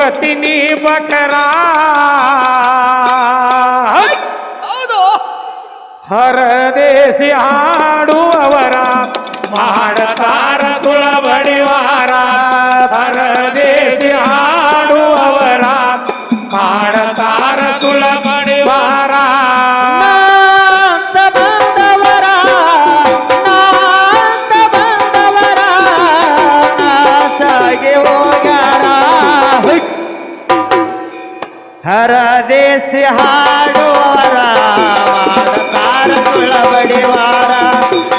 ಹೋಗತೀನಿ ಬಕರ ಹೌದು. ಹರದೇಸಿ ಹಾಡುವವರ ಮಾಡತಾರ ಸುಳಬಡಿವಾರ ಹರದೇಸಿ ಹಾಡುವರ ಮಾಡ್ತಾರ ಸುಳಬಡಿವಾರ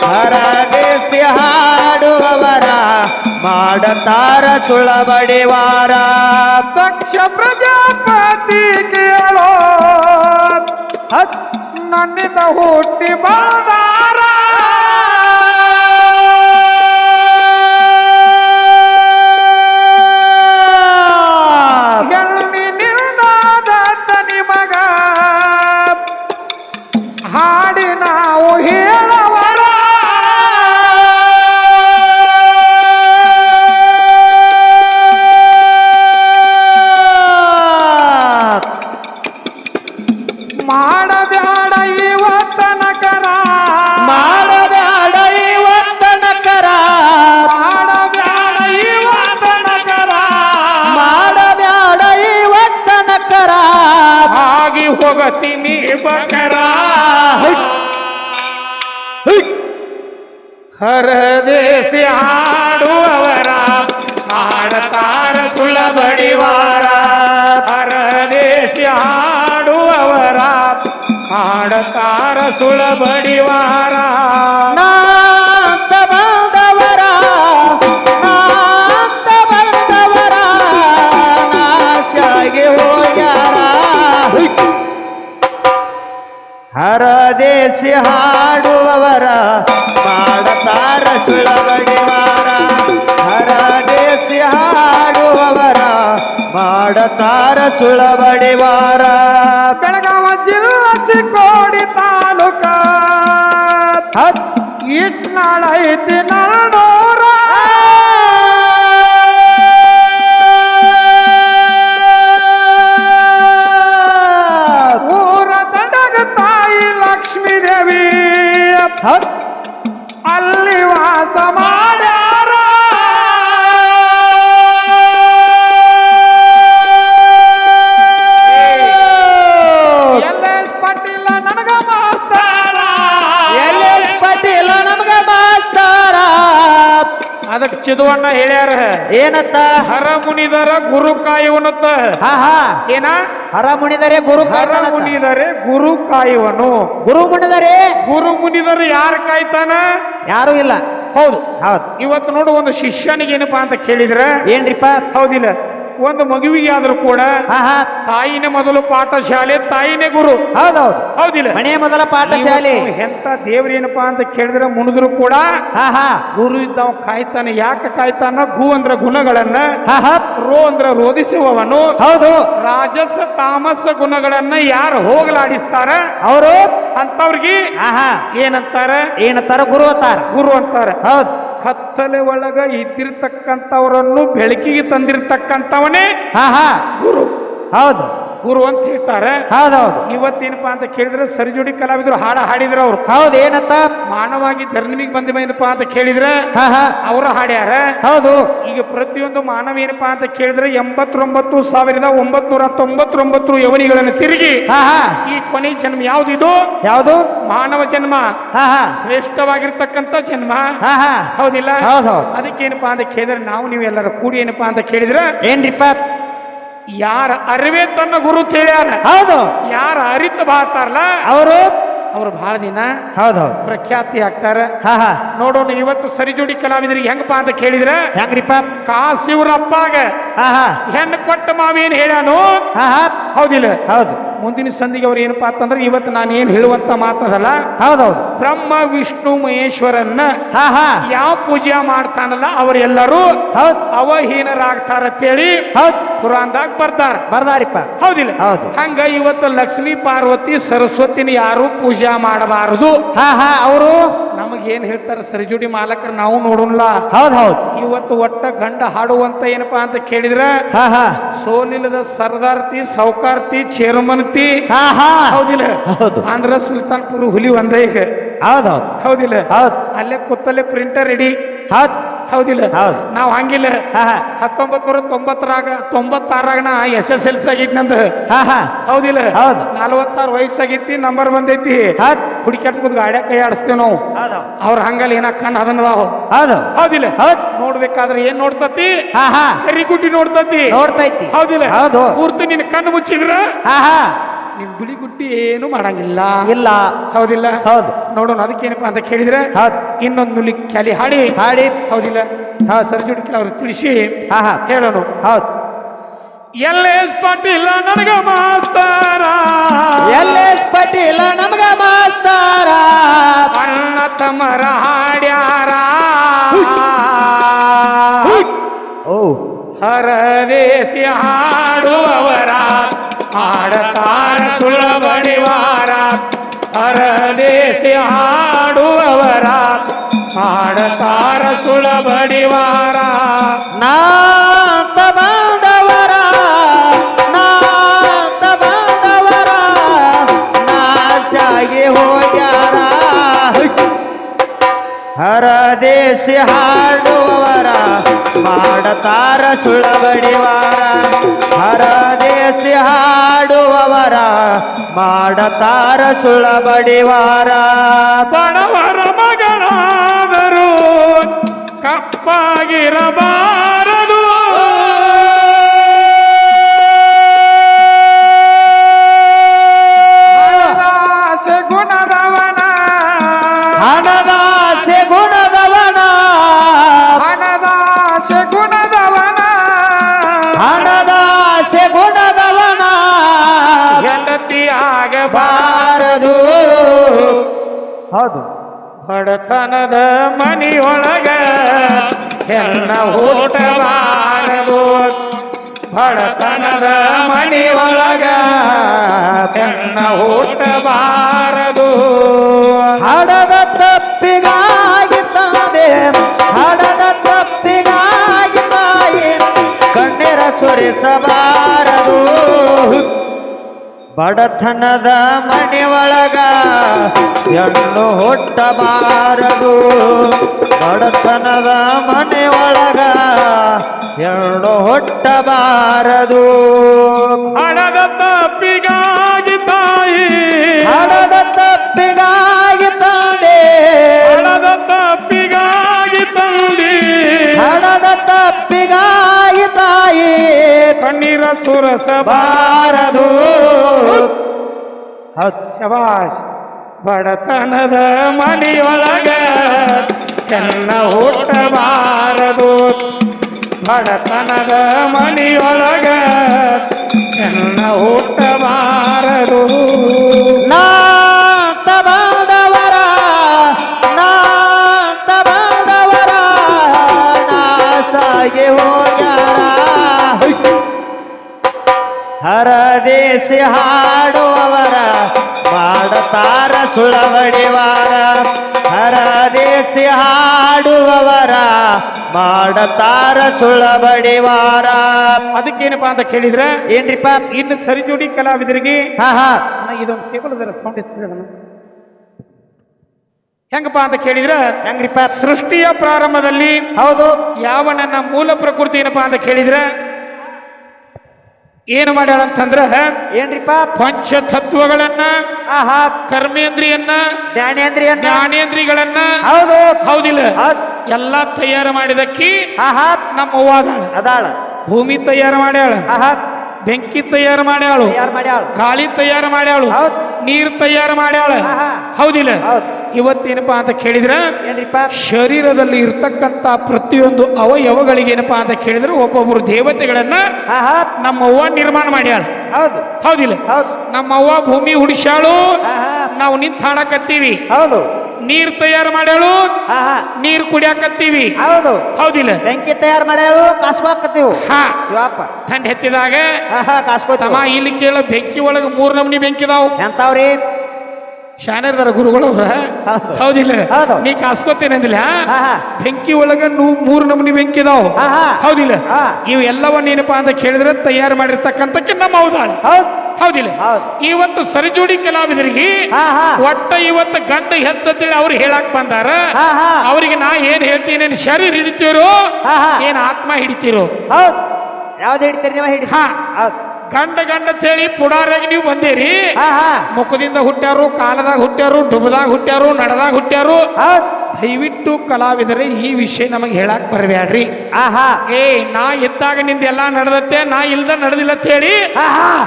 ಹರದೇಸಿ ಹಾಡುವವರ ಮಾಡತಾರ ಸುಳಬಡಿವಾರ ದಕ್ಷ ಪ್ರಜಾಪತಿ ಕೇಳೋ, ಹತ್ ನನ್ನಿಂದ ಹುಟ್ಟಿ ಬಾದಾರ ಹೋಗತೀನಿ ಬಕರ ಹರದೇಸಿ ಹಾಡುವವರ ಹಾಡತಾರ ಸುಳಬಡಿವಾರ ಹರದೇಸಿ ಹಾಡುವವರ ಹಾಡತಾರ ಸುಳಬಡಿವಾರ ನಾಂತ ಹರದೇಸಿ ಹಾಡುವವರ ಮಾಡತಾರ ಸುಳಬಡಿವಾರ ಪರದೇಶಿ ಹಾಡುವವರ ಮಾಡತಾರ ಸುಳಬಡಿವಾರ ಬೆಳಗಾವ ಜಿಲ್ಲಾ ಚಿಕ್ಕೋಡಿ ತಾಲೂಕ. ಹತ್ ಇಟ್ನಾಳ ಐತಿ ನರಡೋರ ಅದಕ್ಕೆ ಚಿದುವಣ್ಣ ಹೇಳ್ಯಾರ ಏನತ್ತ? ಹರ ಮುನಿದರ ಗುರು ಕಾಯುವನತ್ತ ಹಾ ಹಾ ಏನ? ಹರ ಮುನಿದರೆ ಗುರು ಹರ ಕಾಯ್ತಾನಂತ. ಮುನಿದರೆ ಗುರು ಕಾಯುವನು ಗುರು ಮುನಿದರೆ ಗುರು ಮುನಿದರು ಯಾರು ಕಾಯ್ತಾನ? ಯಾರು ಇಲ್ಲ. ಹೌದು. ಹೌದು. ಇವತ್ತು ನೋಡು ಒಂದು ಶಿಷ್ಯನಿಗೆ ಏನಪ್ಪಾ ಅಂತ ಕೇಳಿದ್ರೆ ಏನ್ರಿಪ್ಪ? ಹೌದಿಲ್ಲ. ಒಂದು ಮಗುವಿಗೆ ಆದ್ರೂ ಕೂಡ ತಾಯಿನ ಮೊದಲು ಪಾಠಶಾಲೆ ತಾಯಿನೇ ಗುರು. ಹೌದೌದು. ಹೌದಿಲ್ಲ? ಮನೆಯ ಮೊದಲ ಪಾಠಶಾಲೆ. ಶಾಲೆ ಎಂತ ದೇವ್ರೇನಪ್ಪಾ ಅಂತ ಕೇಳಿದ್ರೆ ಮುನಿದ್ರು ಕೂಡ ಗುರು ಇದ್ದವ ಕಾಯ್ತಾನೆ. ಯಾಕೆ ಕಾಯ್ತಾನ? ಗು ಅಂದ್ರ ಗುಣಗಳನ್ನ ರೋ ಅಂದ್ರ ರೋಧಿಸುವವನು ಹೌದು. ರಾಜಸ ತಾಮಸ ಗುಣಗಳನ್ನ ಯಾರು ಹೋಗಲಾಡಿಸ್ತಾರ? ಅವರು ಅಂತವ್ರಿಗೆ ಏನಂತಾರ? ಏನಂತಾರ? ಗುರು ಅಂತಾರ. ಗುರು ಅಂತಾರ. ಹೌದ್. ಕತ್ತಲೆ ಒಳಗ ಇದ್ದಿರ್ತಕ್ಕಂಥವರನ್ನು ಬೆಳಕಿಗೆ ತಂದಿರ್ತಕ್ಕಂಥವನೇ ಹಾ ಹಾ ಗುರು. ಹೌದು. ಗುರು ಅಂತ ಹೇಳ್ತಾರೆ. ಹೌದೌದು. ಇವತ್ತೇನಪ್ಪ ಅಂತ ಕೇಳಿದ್ರೆ ಸರಿಜೋಡಿ ಕಲಾವಿದರು ಹಾಡ ಹಾಡಿದ್ರು ಅವ್ರು. ಹೌದು ಏನಂತ ಮಾನವಾಗಿ ಧರ್ಮಿಗೆ ಬಂದ ಏನಪ್ಪಾ ಅಂತ ಕೇಳಿದ್ರೆ ಹಾ ಹಾ. ಅವರು ಹಾಡ್ಯಾರ. ಹೌದು. ಈಗ ಪ್ರತಿಯೊಂದು ಮಾನವ ಏನಪ್ಪಾ ಅಂತ ಕೇಳಿದ್ರೆ ಎಂಬತ್ತೊಂಬತ್ತು ಸಾವಿರದ ಒಂಬತ್ನೂರ ತೊಂಬತ್ತೊಂಬತ್ತು ಯವನಿಗಳನ್ನು ತಿರುಗಿ ಹಾ ಹಾ. ಈ ಕೊನೆ ಜನ್ಮ ಯಾವ್ದಿದು? ಯಾವುದು? ಮಾನವ ಜನ್ಮ. ಹಾ ಹಾ. ಶ್ರೇಷ್ಠವಾಗಿರ್ತಕ್ಕಂಥ ಜನ್ಮ. ಹಾ ಹಾ. ಹೌದಿಲ್ಲ? ಹೌದು ಹೌದು. ಅದಕ್ಕೇನಪ್ಪಾ ಅಂತ ಕೇಳಿದ್ರೆ ನಾವು ನೀವು ಎಲ್ಲರೂ ಕೂಡಿ ಏನಪ್ಪಾ ಅಂತ ಕೇಳಿದ್ರೆ ಏನ್ರಿಪ್ಪ? ಯಾರ ಅರಿವೇ ತನ್ನ ಗುರು ತಿಳಿಯಾರ? ಹೌದು. ಯಾರ ಅರಿತ ಬಾತಾರಲ್ಲ ಅವರು? ಅವ್ರು ಬಹಳ ದಿನ ಹೌದೌದು. ಪ್ರಖ್ಯಾತಿ ಆಗ್ತಾರ. ಹಾ ಹಾ. ನೋಡೋಣ ಇವತ್ತು ಸರಿಜೋಡಿ ಕಲಾವಿದರಿಗೆ ಹೆಂಗಪ್ಪ ಅಂತ ಕೇಳಿದ್ರೆ? ಹೆಂಗ್ರಿಪ್ಪ? ಕಾಸಿವ್ರ ಅಪ್ಪಾಗ ಹಾ ಹಾ. ಹೆಣ್ಣು ಕೊಟ್ಟ ಮಾವೇನ್ ಹೇಳ್ಯಾನು ಹಾ ಹಾ. ಹೌದಿಲ್ಲ? ಹೌದು. ಮುಂದಿನ ಸಂದಿಗೆ ಅವ್ರು ಏನಪ್ಪಾ ಅಂತಂದ್ರೆ ಇವತ್ತು ನಾನು ಏನು ಹೇಳುವಂತ ಮಾತದಲ್ಲ ಹೌದೌದು. ಬ್ರಹ್ಮ ವಿಷ್ಣು ಮಹೇಶ್ವರನ್ನ ಹಾ ಹಾ. ಯಾವ ಪೂಜೆ ಮಾಡ್ತಾನಲ್ಲ ಅವರೆಲ್ಲರೂ ಹೌದ್. ಅವಹೀನರಾಗ್ತಾರ ಅಂತೇಳಿ ಹೌದ್. ಪುರಾಣದಾಗ ಬರ್ತಾರ ಬರ್ದಾರಿಪ್ಪ. ಹೌದಿಲ್ಲ? ಹೌದು. ಹಂಗ ಇವತ್ತು ಲಕ್ಷ್ಮೀ ಪಾರ್ವತಿ ಸರಸ್ವತಿನ ಯಾರು ಪೂಜೆ ಮಾಡಬಾರದು. ಹಾ ಹಾ ಅವರು ಏನ್ ಹೇಳ್ತಾರ ಸರಿಜುಡಿ ಮಾಲಕರು ನಾವು ನೋಡೋಣ ಹೌದ್ ಹೌದ್. ಇವತ್ತು ಒಟ್ಟ ಗಂಡ ಹಾಡುವಂತ ಏನಪ್ಪಾ ಅಂತ ಕೇಳಿದ್ರ ಹಾ ಹಾ. ಸೋಲಿಲ್ಲದ ಸರ್ದಾರ್ತಿ ಸೌಕಾರ್ತಿ ಚೇರ್ಮನ್ತಿ. ಹಾ ಹಾ. ಹೌದಿಲ್ಲ? ಹೌದು. ಅಂದ್ರ ಸುಲ್ತಾನ್ಪುರ ಹುಲಿ ಒಂದ ಈಗ. ಹೌದ್ ಹೌದ್. ಹೌದಿಲ್ಲ? ಹೌದ್. ಅಲ್ಲೇ ಕೂತಲ್ಲೇ ಪ್ರಿಂಟರ್ ರೆಡಿ ಹೌದ್. ಹೌದಿಲ್ಲ. ಹೌದು. ನಾವು ಹಂಗಿಲ್ಲ. ಹತ್ತೊಂಬತ್ ನೂರ ತೊಂಬತ್ತರಾಗ ತೊಂಬತ್ತಾರಾಗ ನಾ ಎಸ್ ಎಸ್ ಎಲ್ ಸಿ ಆಗಿದ್ ನಂದು. ಹೌದಿಲ್ಲ. ಹೌದು. ನಲ್ವತ್ತಾರು ವಯಸ್ಸಾಗಿತ್ತಿ ನಂಬರ್ ಬಂದೈತಿ. ಹುಡುಕ್ಯಾಟ್ ಕೂತ್ ಗಾಡ್ಯಾಗ ಕೈ ಆಡಿಸ್ತೇವೆ ನಾವು. ಅವ್ರ ಹಂಗಲ್ಲ ಏನ ಕಣ್ಣು ಅದನ್ನ ಅದಾವ. ಹೌದು. ಹೌದಿಲ್ಲ. ಹೌದ್. ನೋಡ್ಬೇಕಾದ್ರೆ ಏನ್ ನೋಡ್ತತಿ? ಕರಿಗುಡ್ಡಿ ನೋಡ್ತತಿ. ನೋಡ್ತೈತಿ. ಹೌದಿಲ್ಲ. ಹೌದು. ಪೂರ್ತಿ ನಿನ್ ಕಣ್ಣು ಮುಚ್ಚಿದ್ರ? ಹಾ ಹಾ. ನಿಮ್ ಬಿಳಿ ಗುಡ್ಡಿ ಏನು ಮಾಡಂಗಿಲ್ಲ. ಇಲ್ಲ. ಹೌದಿಲ್ಲ? ಹೌದು. ನೋಡೋಣ ಅದಕ್ಕೇನಪ್ಪ ಅಂತ ಕೇಳಿದ್ರೆ ಹೌದ್. ಇನ್ನೊಂದು ನುಲಿ ಕ್ಯಾಲಿ ಹಾಡಿ. ಹಾಡಿ. ಹೌದಿಲ್ಲ? ಹಾ ಸರ್ಜುಡಿಕೆ ಅವ್ರು ತಿಳಿಸಿ. ಹಾ ಹಾ. ಹೇಳೋಣ. ಹೌದು. ಎಲ್ ಎಸ್ ಪಾಟೀಲ ನನಗ ಮಾಸ್ತಾರ. ಎಲ್ ಎಸ್ ಪಟೇಲ ನಮಗ ಮಾಸ್ತಾರ. ಅಣ್ಣ ತಮರ ಹಾಡ್ಯಾರ. ಓ ಹರದೇಶಿ ಹಾಡುವವರ. ಹಾಡತಾರ ಸುಳಬಡಿವಾರ ಹರದೇಸಿ ಹಾಡುವವರ ಹಾಡತಾರ ಸುಳಬಡಿವಾರ ನಾತ ಬಾಂಧವರ ನಾತ ಬಾಂಧವರ ನಾಶಾಗಿ ಹೋಗ್ಯಾರ ಹರದೇಶಿ ಹಾಡುವವರ ಮಾಡತಾರ ಸುಳಬಡಿವಾರ ಹರದೇಶಿ ಹಾಡುವವರ ಮಾಡತಾರ ಸುಳಬಡಿವಾರ. ಬಡವರ ಮಗಳಾದರೂ ಕಪ್ಪಾಗಿರಬಾರದು ಬಾರದು. ಹೌದು. ಬಡತನದ ಮನಿಯೊಳಗ ಹೆಣ್ಣ ಊಟಬಾರದು ಬಡತನದ ಮನಿಯೊಳಗ ಹೆಣ್ಣ ಊಟಬಾರದು ಬಡತನದ ಮನೆಯೊಳಗ ಹೆಣ್ಣು ಹುಟ್ಟಬಾರದು. ಬಡತನದ ಮನೆಯೊಳಗ ಹೆಣ್ಣು ಹುಟ್ಟಬಾರದು. ಕಣ್ಣೀರ ಸುರಸ ಬಾರದು ಶಬಾಷ್ ಬಡತನದ ಮನೆಯೊಳಗ ಚೆನ್ನ ಹುಟ್ಟಬಾರದು. ಬಡತನದ ಮನೆಯೊಳಗ ಚೆನ್ನ ಹುಟ್ಟಬಾರದು. ನಾತ ಹರದೇಸಿ ಹಾಡುವವರ ಮಾಡತಾರ ಸುಳವಡಿವಾರ. ಹರದೇಸಿ ಹಾಡುವವರ ಮಾಡತಾರ ಸುಳಬಡಿವಾರ ಅದಕ್ಕೇನಪ್ಪ ಅಂತ ಕೇಳಿದ್ರೆ ಏನ್ರಿಪ್ಪ? ಇನ್ನು ಸರಿಜೋಡಿ ಕಲಾವಿದರಿಗೆ ಹಾ ಹಾ. ಇದೊಂದು ಕೇವಲ ಸೌಂಡ್ ಹೆಂಗಪ್ಪ ಅಂತ ಕೇಳಿದ್ರೆ ಹೆಂಗ್ರಿಪ್ಪ? ಸೃಷ್ಟಿಯ ಪ್ರಾರಂಭದಲ್ಲಿ ಹೌದು. ಯಾವ ನನ್ನ ಮೂಲ ಪ್ರಕೃತಿ ಏನಪ್ಪಾ ಅಂತ ಕೇಳಿದ್ರೆ ಏನು ಮಾಡ್ಯಾಳ ಅಂತಂದ್ರ ಏನ್ರಿಪ್ಪ? ಪಂಚತತ್ವಗಳನ್ನ ಆಹಾ. ಕರ್ಮೇಂದ್ರಿಯನ್ನ ಜ್ಞಾನೇಂದ್ರಿಯನ್ನ. ಜ್ಞಾನೇಂದ್ರಿಗಳನ್ನ ಹೌದು. ಹೌದಿಲ್ಲ. ಹೌದ್. ಎಲ್ಲಾ ತಯಾರು ಮಾಡಿದಕ್ಕಿ ಆಹಾ. ನಮ್ಮ ಅವ್ವ ಅದಾಳ. ಅದಾಳ. ಭೂಮಿ ತಯಾರು ಮಾಡ್ಯಾಳ. ಆಹಾ. ಬೆಂಕಿ ತಯಾರು ಮಾಡ್ಯಾಳು. ಯಾರು ಮಾಡ್ಯಾಳು. ಗಾಳಿ ತಯಾರು ಮಾಡ್ಯಾಳು. ಹೌದ್. ನೀರ್ ತಯಾರು ಮಾಡ್ಯಾಳ. ಹೌದಿಲ್ಲ. ಹೌದ್. ಇವತ್ತೇನಪ್ಪಾ ಅಂತ ಕೇಳಿದ್ರೆ ಏನ್ರಿಪ್ಪ? ಶರೀರದಲ್ಲಿ ಇರ್ತಕ್ಕಂತ ಪ್ರತಿಯೊಂದು ಅವಯವಗಳಿಗೆ ಏನಪ್ಪಾ ಅಂತ ಕೇಳಿದ್ರೆ ಒಬ್ಬೊಬ್ಬರು ದೇವತೆಗಳನ್ನ ನಮ್ಮ ಅವ್ವ ನಿರ್ಮಾಣ ಮಾಡ್ಯಾಳ. ಹೌದು. ಹೌದಿಲ್ಲ? ಹೌದು. ನಮ್ಮ ಅವ್ವ ಭೂಮಿ ಹುಡಿಸ್ಯಾಳು ನಾವು ನಿಂತ ಹಾಡಕತ್ತೀವಿ. ಹೌದು. ನೀರ್ ತಯಾರು ಮಾಡ್ಯಾಳು. ನೀರ್ ಕುಡಿಯಾಕತ್ತೀವಿ. ಹೌದು. ಹೌದಿಲ್ಲ? ಬೆಂಕಿ ತಯಾರು ಮಾಡ್ಯಾಳು ಕಾಸ್ಬಾಕತ್ತೀವು ಹಾ. ಶಿವಪ್ಪ. ಆಹಾ ಕಾಸ್ಕೋತಮ್ಮ ತಮ್ಮ ಇಲ್ಲಿ ಕೇಳ ಬೆಂಕಿ ಒಳಗ ಮೂರ್ ನಮ್ನಿ ಬೆಂಕಿದಾವು ಎಂತಾವ್ರಿ ಶಾಣರ್ದಾರ ಗುರುಗಳು ಅವ್ರ? ಹೌದು. ಹೌದಿಲ್ಲ? ಹೌದು. ನೀ ಕಾಸ್ಕೋತೇನೆ ಅಂದಿಲ್ಲ. ಬೆಂಕಿ ಒಳಗ ನೂ ಮೂರು ನಮೂನಿ ಬೆಂಕಿ ಇದಾವ. ಹೌದಿಲ್ಲ. ಇವು ಎಲ್ಲವನ್ನ ಏನಪ್ಪಾ ಅಂತ ಕೇಳಿದ್ರೆ ತಯಾರು ಮಾಡಿರ್ತಕ್ಕಂಥಕ್ಕೆ ನಮ್ಮ ಹೌದಾಳ ಹೌದ್. ಹೌದಿಲ್ಲ? ಹೌದ್. ಇವತ್ತು ಸರಿಜೋಡಿ ಕಲಾವಿದರಿಗೆ ಒಟ್ಟ ಇವತ್ತು ಗಂಡ ಹೆಚ್ಚತ್ತೇಳಿ ಅವ್ರು ಹೇಳಕ್ ಬಂದಾರ. ಅವರಿಗೆ ನಾ ಏನ್ ಹೇಳ್ತೀನಿ ಏನ್ ಶರೀರ ಹಿಡಿತೀರೋ. ಏನ್ ಆತ್ಮ ಹಿಡಿತೀರೋ? ಯಾವ್ದು ಹಿಡಿತೀರಿ ನೀವು ಹಿಡಿ ಹಾ. ಗಂಡ ಗಂಡ ಅಂತೇಳಿ ಪುಡಾರಾಗಿ ನೀವು ಬಂದಿರಿ. ಮುಖದಿಂದ ಹುಟ್ಟ್ಯಾರು ಕಾಲದಾಗ ಹುಟ್ಟ್ಯಾರು ಡುಬದಾಗ ಹುಟ್ಟ್ಯಾರು ನಡದಾಗ ಹುಟ್ಟ್ಯಾರು. ದಯವಿಟ್ಟು ಕಲಾವಿದರೆ ಈ ವಿಷಯ ನಮಗೆ ಹೇಳಕ್ ಬರಬೇಡ್ರಿ. ಹಾ ಹಾ ಏ ನಾ ಇದ್ದಾಗ ನಿಂದ ಎಲ್ಲಾ ನಡೆದತ್ತೆ ನಾ ಇಲ್ದ ನಡೆದಿಲ್ಲ ಅಂತ ಹೇಳಿ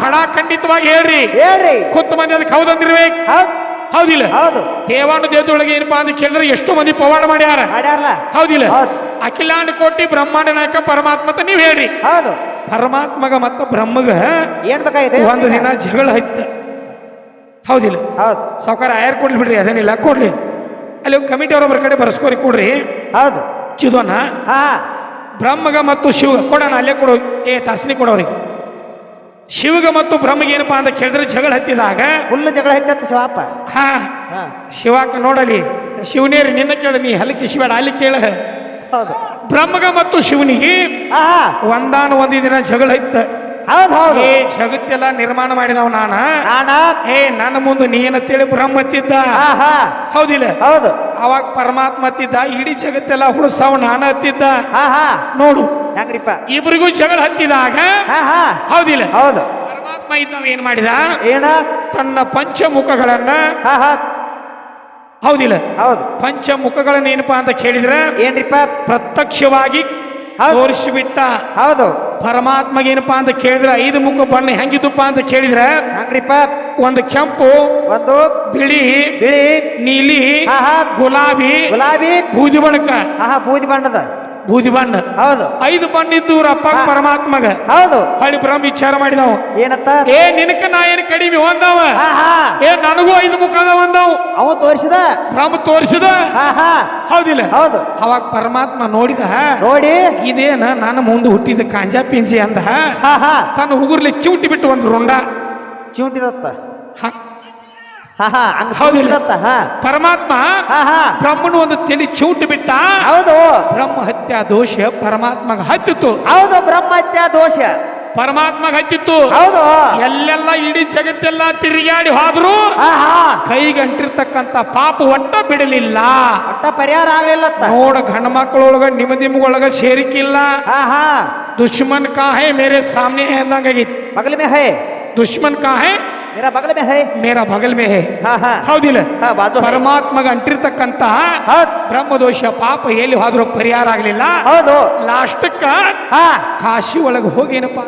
ಹಣ ಖಂಡಿತವಾಗಿ ಹೇಳ್ರಿ. ಹೇಳ್ರಿ. ಕುತ್ತು ಮಂದಿ ಅದಕ್ಕೆ ಹೌದಂದಿರ್ಬೇಕು ಹೌದ್. ಹೌದಿಲ್ಲ. ಹೌದು. ದೇವಾನು ದೇವದೊಳಗೆ ಏನಪ್ಪಾ ಅಂತ ಕೇಳಿದ್ರೆ ಎಷ್ಟು ಮಂದಿ ಪವಾಡ ಮಾಡ್ಯಾರ. ಹೌದಿಲ್ಲ. ಹೌದ್. ಅಖಿಲಾಂಡ ಕೋಟಿ ಬ್ರಹ್ಮಾಂಡ ನಾಯಕ ಪರಮಾತ್ಮ ಅಂತ ನೀವ್ ಹೇಳ್ರಿ. ಹೌದು. ಪರಮಾತ್ಮಗ ಮತ್ತ ಬ್ರಹ್ಮಗ ಏನ್ ಬೇಕಾಗಿದೆ? ಒಂದು ದಿನ ಜಗಳ ಹತ್ತಿ ಹೌದಿಲ್ಲ? ಹೌದು. ಸಾವುಕಾರ ಆಯರ್ ಕೊಡ್ಲಿ ಬಿಡ್ರಿ ಅದೇನಿಲ್ಲ ಕೊಡ್ಲಿ. ಅಲ್ಲಿ ಕಮಿಟಿ ಅವ್ರೊಬ್ಬರ ಕಡೆ ಬರ್ಸ್ಕೋರಿ ಕೊಡ್ರಿ. ಹೌದು. ಚಿದೋನ ಹಾ. ಬ್ರಹ್ಮಗ ಮತ್ತು ಶಿವ ಕೊಡೋಣ ಅಲ್ಲೇ ಕೊಡೋ ಏ ಟಸ್ನಿ ಕೊಡೋರಿಗೆ ಶಿವಗ ಮತ್ತು ಬ್ರಹ್ಮಗೆ ಏನಪ್ಪಾ ಅಂತ ಕೇಳಿದ್ರೆ ಜಗಳ ಹತ್ತಿದಾಗ ಫುಲ್ ಜಗಳ ಹತ್ತ ಶಿವಪ್ಪ. ಹಾ. ಹಾ. ಶಿವಾಕ ನೋಡಲಿ ಶಿವನೇರಿ ನಿನ್ನ ಕೇಳ ನೀ ಹಲ್ಲಿ ಕಿಶಬೇಡ ಅಲ್ಲಿ ಕೇಳ. ಹೌದು. ಬ್ರಹ್ಮಗ ಮತ್ತು ಶಿವನಿಗೆ ಒಂದಾನ ಒಂದಿ ದಿನ ಜಗಳ ಇತ್ತು. ಹೌದು ಹೌದು. ಏ ಜಗತ್ತೆಲ್ಲ ನಿರ್ಮಾಣ ಮಾಡಿದವ ನಾನ? ನಾನ? ಏ ನನ್ನ ಮುಂದೆ ನೀನು ಬ್ರಹ್ಮ ಬ್ರಹ್ಮತ್ತಿದ್ದ ಹೌದಿಲ್ಲ? ಹೌದು. ಅವಾಗ ಪರಮಾತ್ಮ ಹತ್ತಿದ್ದ ಇಡೀ ಜಗತ್ತೆಲ್ಲ ಹುಡುಸಾವ ನಾನ ಹತ್ತಿದ್ದ ನೋಡು. ಹೆಂಗ್ರಿಪ್ಪ? ಇಬ್ರಿಗೂ ಜಗಳ ಹತ್ತಿದಾಗ? ಹೌದಿಲ್ಲ? ಹೌದು. ಪರಮಾತ್ಮ ಇದ್ದವ ಏನ್ ಮಾಡಿದ? ಏನ? ತನ್ನ ಪಂಚಮುಖಗಳನ್ನ ಹೌದಿಲ್ಲ? ಹೌದು. ಪಂಚಮುಖಗಳನ್ನ ಏನಪ್ಪಾ ಅಂತ ಕೇಳಿದ್ರೆ ಏನ್ರಿಪ್ಪ? ಪ್ರತ್ಯಕ್ಷವಾಗಿ. ತೋರಿಸಿಬಿಟ್ಟ. ಹೌದು. ಪರಮಾತ್ಮಗೆ ಏನಪ್ಪಾ ಅಂತ ಕೇಳಿದ್ರೆ ಐದು ಮುಖ ಬಣ್ಣ ಹೆಂಗಿದ್ದಪ್ಪ ಅಂತ ಕೇಳಿದ್ರೆ ಹಂಗ್ರಿಪ್ಪ? ಒಂದು ಕೆಂಪು ಒಂದು ಬಿಳಿ ಬಿಳಿ ನೀಲಿ ಗುಲಾಬಿ ಗುಲಾಬಿ. ಬೂದಿ ಬಣ್ಣಕ್ಕ ಆಹಾ ಬೂದಿ ಬಣ್ಣದ ಬೂದಿ ಬಣ್ಣ. ಹೌದು. ಐದು ಬಣ್ಣ ಇದ್ದು ಅಪ್ಪ. ಪರಮಾತ್ಮಗ. ಹೌದು. ಹಳ್ಳಿ ಬ್ರಹ್ಮ ವಿಚಾರ ಮಾಡಿದವ. ಏನತ್ತ? ಏ ನಿನಕ ನಾ ಏನು ಕಡಿಮೆ ಹೊಂದವ? ಏ ನನಗೂ ಐದು ಮುಖ ಅದಾವ ಅಂದವ. ಅವ ತೋರಿಸಿದ? ಬ್ರಹ್ಮ ತೋರಿಸಿದ? ಹೌದಿಲ್ಲ. ಹೌದು. ಅವಾಗ ಪರಮಾತ್ಮ ನೋಡಿದ. ನೋಡಿ. ಇದೇನ ನಾನು ಮುಂದೆ ಹುಟ್ಟಿದ ಕಾಂಜಾ ಪಿಂಜಿ ಅಂದ. ತನ್ನ ಹುಗುರ್ಲಿ ಚಿವುಟಿ ಬಿಟ್ಟು ಒಂದು ರುಂಡ. ಚಿಂಟಿದತ್ತ ಹ- ಹಾ ಹಾ ಹಂಗ ಹೌದಿಲ್ಲ. ಚಿಂಟಿದತ್ತ ಹಾ ಪರಮಾತ್ಮ ಹಾ ಹಾ ಬ್ರಹ್ಮನು ಒಂದು ತಲೆ ಚಿವುಟಿ ಬಿಟ್ಟ ಹೌದು ಬ್ರಹ್ಮ ಹತ್ಯಾ ದೋಷ ಪರಮಾತ್ಮಗ ಹತ್ತಿತ್ತು ಹೌದು ಬ್ರಹ್ಮತ್ಯ ದೋಷ ಪರಮಾತ್ಮಗ ಹತ್ತಿತ್ತು ಹೌದು ಎಲ್ಲೆಲ್ಲ ಇಡೀ ಜಗತ್ತೆಲ್ಲ ತಿರುಗಾಡಿ ಹೋದ್ರು ಹಾ ಹಾ ಕೈಗಂಟಿರ್ತಕ್ಕಂಥ ಪಾಪ ಒಟ್ಟ ಬಿಡಲಿಲ್ಲ ಒಟ್ಟ ಪರಿಹಾರ ಆಗ್ಲಿಲ್ಲತ್ತ ನೋಡ ಗಂಡ ಮಕ್ಕಳೊಳಗ ನಿಮ್ಮ ನಿಮ್ಗೊಳಗ ಸೇರಿಕಿಲ್ಲ ಹಾ ಹಾ ದುಶ್ಮನ್ ಕಾ ಹೇ ಮೇರೆ ಸಾಮ್ನೆ ಹೇ ಅಂದಂಗಾಗಿತ್ತು बगल में है ದುಶ್ಮನ್ ಕಾ ಹೇ मेरा बगल में है ಮೇರಾ ಬಗಲ್ ಮೇ ಹೈ. ಮೇರಾ ಬಗಲ್ ಹೌದಿಲ್ಲ? ಹಾ, ಬಾಜು ಹೇ. ಪರಮಾತ್ಮಗ ಅಂಟಿರ್ತಕ್ಕಂತ ಹೌದ್ ಬ್ರಹ್ಮದೋಷ ಪಾಪ ಎಲ್ಲಿ ಹೋದ್ರೂ ಪರಿಹಾರ ಆಗ್ಲಿಲ್ಲ. ಹೌದು. ಲಾಸ್ಟಕ್ಕ ಕಾಶಿ ಒಳಗೆ ಹೋಗೇನಪ್ಪ ಏನಪ್ಪ?